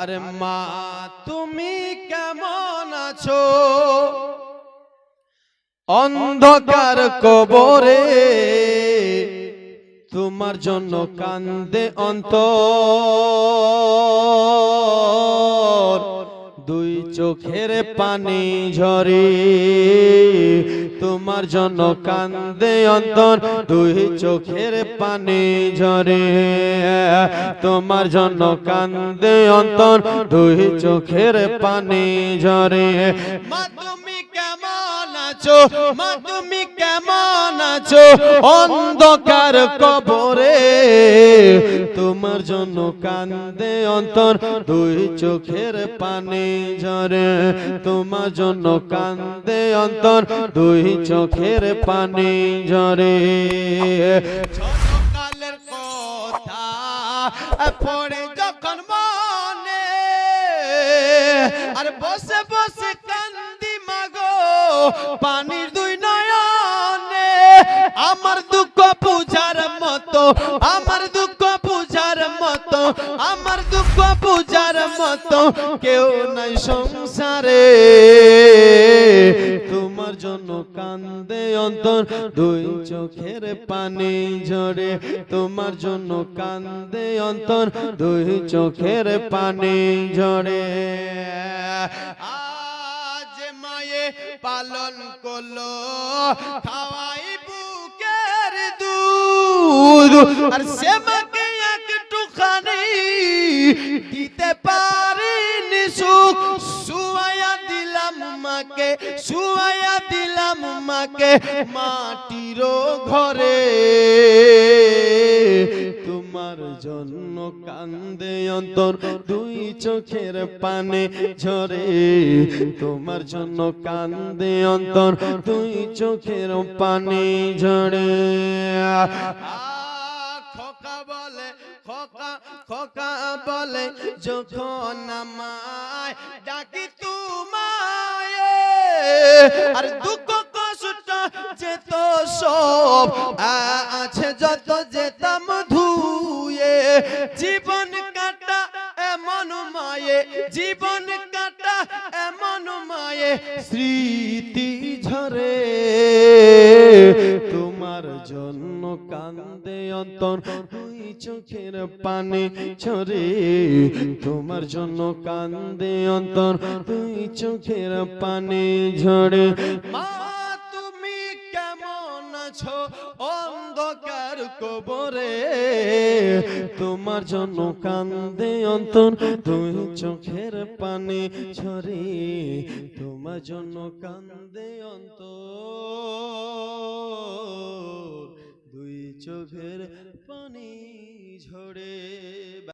আরে মা তুমি কেমন আছো? অন্ধকার কবরে তোমার জন্য কান্দে অন্তর। দুই চোখের পানি ঝরে। তোমার জন্য কান্দে অন্তর। দুই চোখের পানি ঝরে। তোমার জন্য কান্দে অন্তর। দুই চোখের পানি ঝরে। মা আছো? মা, তুমি কেমন আছো? অন্ধকার কবরে। তোমার জন্য কান্দে অন্তর, দুই চোখের পানি ঝরে। তোমার জন্য কান্দে অন্তর, দুই চোখের পানি ঝরে। ছোটকালের কথা পড়ে যখন মনে, আর বসে বসে আমার দুঃখ পূজার মতো, আমার দুঃখ পূজার মতো, আমার দুঃখ পূজার মতো কেউ নাই সংসারে। তোমার জন্য কান্দে অন্তর, দুই চোখের পানি ঝরে। তোমার জন্য কান্দে অন্তর, দুই চোখের পানি ঝরে। আজ মায়ে পালন করল খাওয়াই আর সে মাকে একটুখানি দিতে পারিনি সুখ। সুয়ায়া দিলাম মাকে সুয়ায়া দিলাম মাকে মাটির ঘরে। তোমার জন্য কান্দে অন্তর দুই চোখের পানে ঝরে। তোমার জন্য কান্দে অন্তর দুই চোখের পানে ঝরে। খোকা বলে যখন আমায় ডাকি তোমায়। আর দুঃখ কষ্ট যেত সব আ- আছে, যত যেতাম ধুয়ে। জীবন কাটা এমন মায়ে, জীবন কাটা এমন মায়ে, স্মৃতি ঝরে। তোমার জন্য কান্দে অন্তর, দুই চোখের পানি ছড়ে। তোমার জন্য কান্দে অন্তর, দুই চোখের পানি ঝরে তুমি কেমন আছো? অন্ধকার কবরে। তোমার জন্য কান্দে অন্তর, দুই চোখের পানি ঝরে তোমার জন্য কান্দে অন্তর। চোখের পানি ঝরে